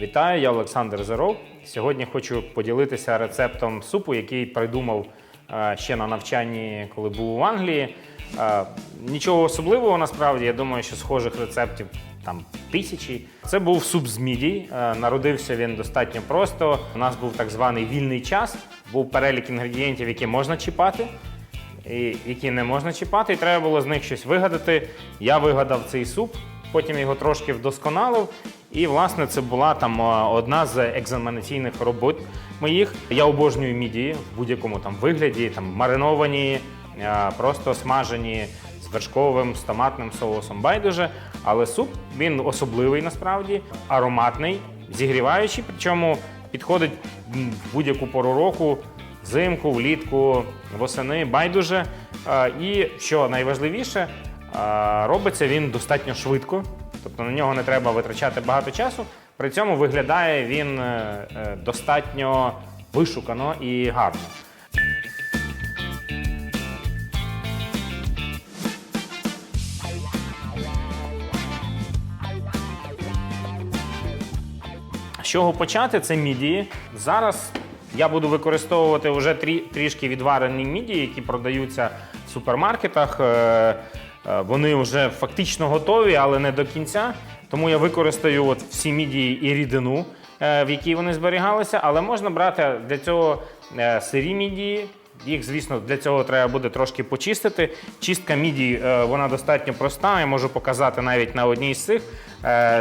Вітаю, я Олександр Зеров. Сьогодні хочу поділитися рецептом супу, який придумав е, ще на навчанні, коли був в Англії. Е, Нічого особливого насправді. Я думаю, що схожих рецептів там тисячі. Це був суп з мідій. Е, Народився він достатньо просто. У нас був так званий вільний час. Був перелік інгредієнтів, які можна чіпати і які не можна чіпати, і треба було з них щось вигадати. Я вигадав цей суп, потім його трошки вдосконалив. І, власне, це була там е, одна з екзаменаційних робот моїх. Я обожнюю мідії в будь-якому там вигляді, там мариновані, е, просто смажені з вершковим, з томатним соусом. Байдуже. Але суп він особливий насправді, ароматний, зігріваючий, причому підходить в будь-яку пору року, взимку, влітку, восени, байдуже. Е, І що найважливіше, робиться він достатньо швидко, тобто на нього не треба витрачати багато часу. При цьому виглядає він е, е, достатньо вишукано і гарно. З чого почати? Це мідії. Зараз я буду використовувати вже трі, трішки відварені мідії, які продаються в супермаркетах. Е, Вони вже фактично готові, але не до кінця. Тому я використаю от всі мідії і рідину, е, в якій вони зберігалися. Але можна брати для цього е, сирі мідії. Їх, звісно, для цього треба буде трошки почистити. Чистка мідій е, вона достатньо проста. Я можу показати навіть на одній з цих.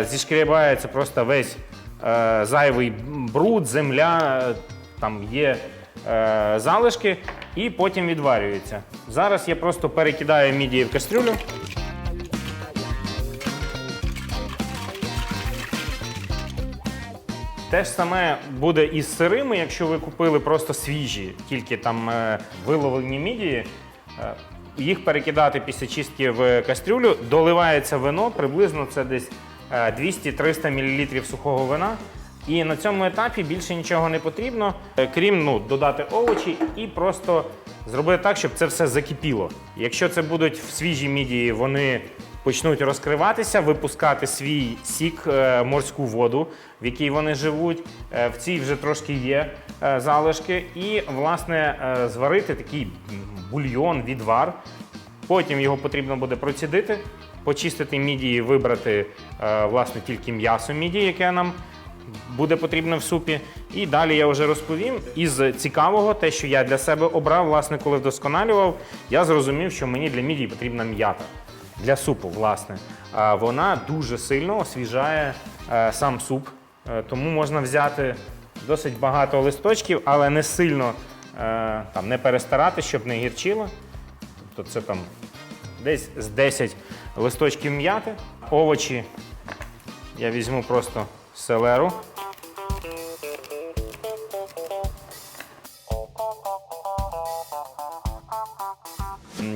Зішкрібається просто весь зайвий бруд, земля, там є залишки, і потім відварюється. Зараз я просто перекидаю мідії в кастрюлю. Те ж саме буде із сирими, якщо ви купили просто свіжі, тільки там е, виловлені мідії. е, Їх перекидати після чистки в кастрюлю, доливається вино, приблизно це десь е, 200-300 мл сухого вина. І на цьому етапі більше нічого не потрібно, е, крім ну, додати овочі і просто зробити так, щоб це все закипіло. Якщо це будуть в свіжі мідії, вони почнуть розкриватися, випускати свій сік, е, морську воду, в якій вони живуть. Е, В цій вже трошки є залишки. І, власне, зварити такий бульйон, відвар. Потім його потрібно буде процідити, почистити мідії, вибрати власне тільки м'ясо мідії, яке нам буде потрібно в супі. І далі я вже розповім. Із цікавого, те, що я для себе обрав, власне, коли вдосконалював, я зрозумів, що мені для мідії потрібна м'ята. Для супу, власне. Вона дуже сильно освіжає е, сам суп. Е, Тому можна взяти досить багато листочків, але не сильно е, там, не перестарати, щоб не гірчило. Тобто це там десь з 10 листочків м'яти. Овочі я візьму просто селеру.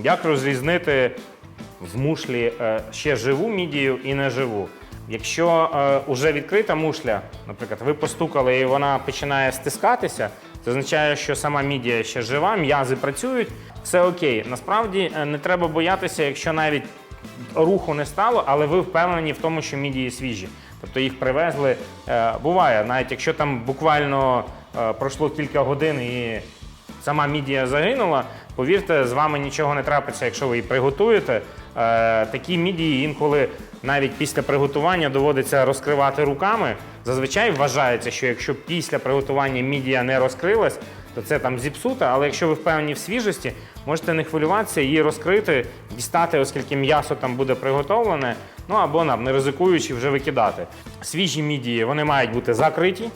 Як розрізнити в мушлі е, ще живу мідію і неживу? Якщо е, уже відкрита мушля, наприклад, ви постукали і вона починає стискатися, це означає, що сама мідія ще жива, м'язи працюють, все окей. Насправді е, не треба боятися, якщо навіть руху не стало, але ви впевнені в тому, що мідії свіжі. Тобто їх привезли. Е, буває, навіть якщо там буквально е, пройшло кілька годин і сама мідія загинула, повірте, з вами нічого не трапиться, якщо ви її приготуєте. Е, такі мідії інколи навіть після приготування доводиться розкривати руками. Зазвичай вважається, що якщо після приготування мідія не розкрилась, то це там зіпсута, але якщо ви впевнені в свіжості, можете не хвилюватися, її розкрити, дістати, оскільки м'ясо там буде приготовлене, ну або нам, не ризикуючи, вже викидати. Свіжі мідії вони мають бути закриті,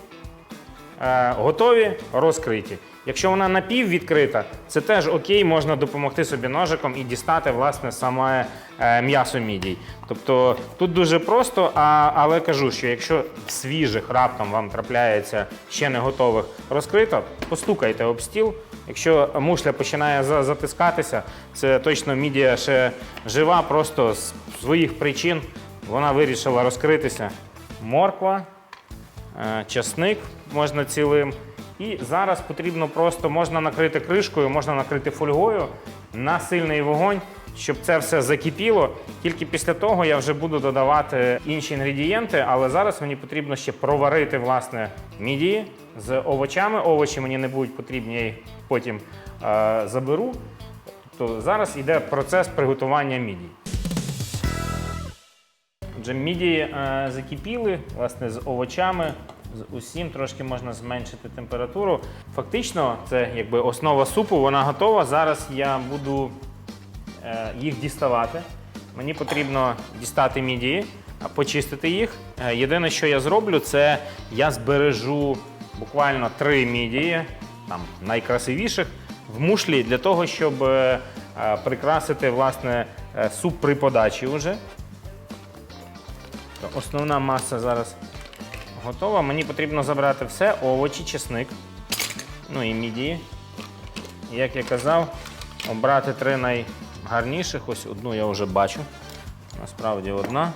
е, готові, розкриті. Якщо вона напіввідкрита, це теж окей, можна допомогти собі ножиком і дістати власне саме е, м'ясо мідій. Тобто тут дуже просто, а, але кажу, що якщо свіжих раптом вам трапляється ще не готових розкрито, постукайте об стіл. Якщо мушля починає затискатися, це точно мідія ще жива, просто з своїх причин вона вирішила розкритися. Морква, Е, часник можна цілим. І зараз потрібно просто можна накрити кришкою, можна накрити фольгою на сильний вогонь, щоб це все закипіло. Тільки після того я вже буду додавати інші інгредієнти, але зараз мені потрібно ще проварити власне мідії з овочами. Овочі мені не будуть потрібні, я їх потім е, заберу. То зараз йде процес приготування мідій. Отже, мідії е, закипіли власне з овочами. З усім трошки можна зменшити температуру. Фактично, це якби основа супу, вона готова. Зараз я буду е, їх діставати. Мені потрібно дістати мідії, почистити їх. Е, єдине, що я зроблю, це я збережу буквально три мідії, там найкрасивіших, в мушлі для того, щоб е, прикрасити власне суп при подачі вже. Основна маса зараз готова. Мені потрібно забрати все, овочі, чесник, ну і мідії. Як я казав, обрати три найгарніших. Ось одну я вже бачу. Насправді одна,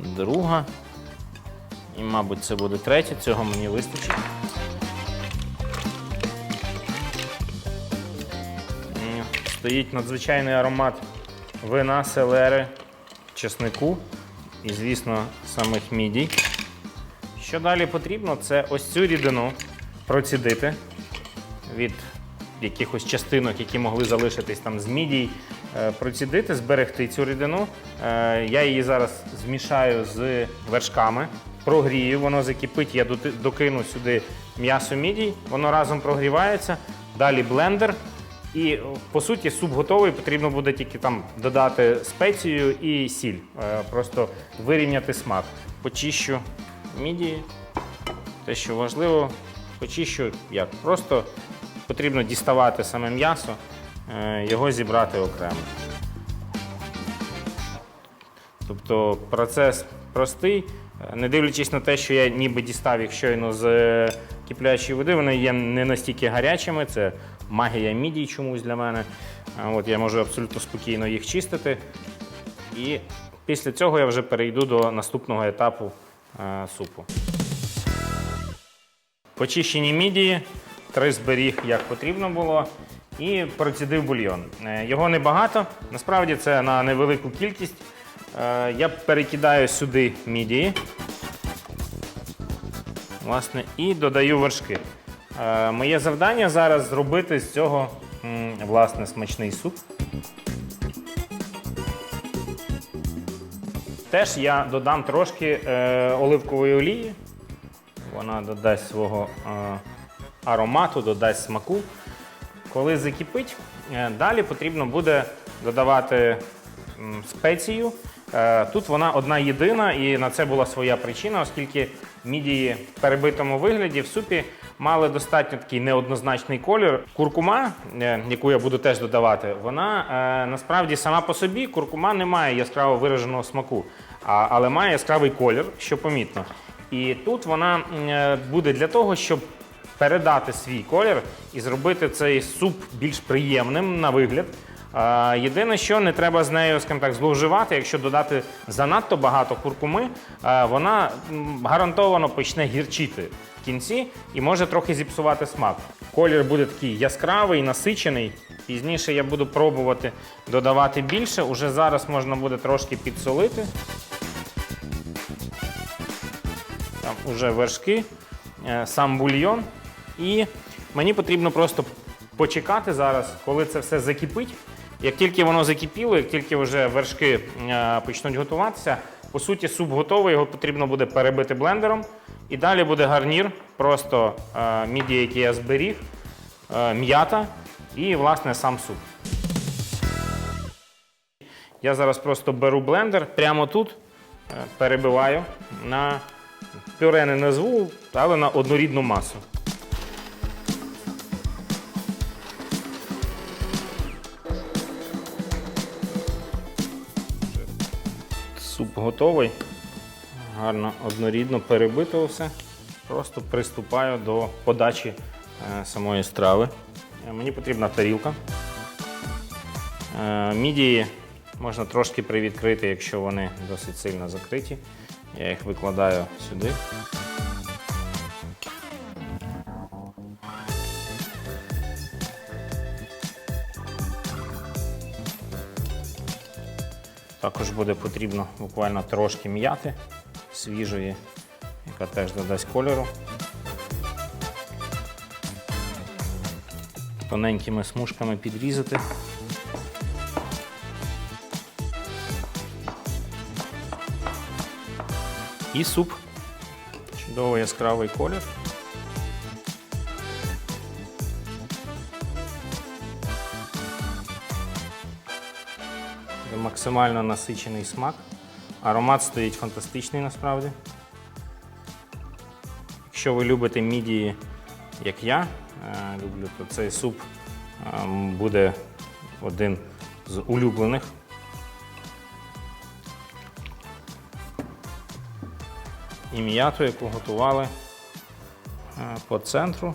друга. І, мабуть, це буде третя, цього мені вистачить. Стоїть надзвичайний аромат вина, селери, чеснику і, звісно, самих мідій. Що далі потрібно, це ось цю рідину процідити від якихось частинок, які могли залишитись там з мідій, е, процідити, зберегти цю рідину. Е, Я її зараз змішаю з вершками, прогрію, воно закипить, я докину сюди м'ясо мідій, воно разом прогрівається. Далі блендер. І по суті суп готовий, потрібно буде тільки там додати спецію і сіль. Е, Просто вирівняти смак. Почищу мідії. Те, що важливо, почищу як? Просто потрібно діставати саме м'ясо, е, його зібрати окремо. Тобто процес простий. Не дивлячись на те, що я ніби дістав їх щойно з е, киплячої води, вони є не настільки гарячими. Це магія мідій чомусь для мене. От я можу абсолютно спокійно їх чистити. І після цього я вже перейду до наступного етапу супу. Почищені мідії, три зберіг як потрібно було, і процідив бульйон. Е, Його небагато, насправді це на невелику кількість. Е, Я перекидаю сюди мідії. Власне, і додаю вершки. Е, Моє завдання зараз зробити з цього власне смачний суп. Теж я додам трошки е, оливкової олії. Вона додасть свого е, аромату, додасть смаку. Коли закипить, е, далі потрібно буде додавати м, спецію. Е, Тут вона одна єдина, і на це була своя причина, оскільки мідії в перебитому вигляді в супі мали достатньо такий неоднозначний колір. Куркума, е, яку я буду теж додавати, вона е, насправді сама по собі куркума не має яскраво вираженого смаку, але має яскравий колір, що помітно. І тут вона е, буде для того, щоб передати свій колір і зробити цей суп більш приємним на вигляд. Єдине, що не треба з нею, скажімо так, зловживати. Якщо додати занадто багато куркуми, вона гарантовано почне гірчити кінці і може трохи зіпсувати смак. Колір буде такий яскравий, насичений. Пізніше я буду пробувати додавати більше. Уже зараз можна буде трошки підсолити. Там уже вершки, е, сам бульйон. І мені потрібно просто почекати зараз, коли це все закипить. Як тільки воно закипіло, як тільки вже вершки е, почнуть готуватися, по суті, суп готовий, його потрібно буде перебити блендером. І далі буде гарнір, просто е, мідії, які я зберіг, е, м'ята і, власне, сам суп. Я зараз просто беру блендер прямо тут, е, перебиваю на пюре не назву, але на однорідну масу. Суп готовий. Гарно однорідно перебито все. Просто приступаю до подачі е, самої страви. Е, Мені потрібна тарілка. Е, Мідії можна трошки привідкрити, якщо вони досить сильно закриті. Я їх викладаю сюди. Також буде потрібно буквально трошки м'яти свіжої, яка теж додасть кольору. Тоненькими смужками підрізати. І суп. Чудово яскравий колір. Максимально насичений смак. Аромат стоїть фантастичний насправді. Якщо ви любите мідії, як я е, люблю, то цей суп е, буде один з улюблених. І м'яту, яку готували е, по центру,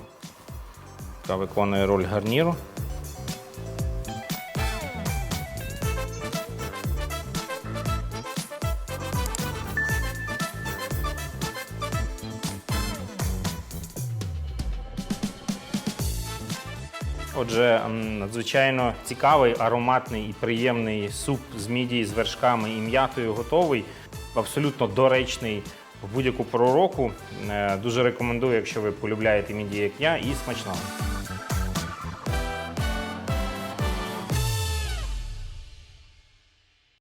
яка виконує роль гарніру. Отже, надзвичайно цікавий, ароматний і приємний суп з мідії з вершками і м'ятою готовий. Абсолютно доречний в будь-яку пору року. Е, Дуже рекомендую, якщо ви полюбляєте мідії, як я, і смачного.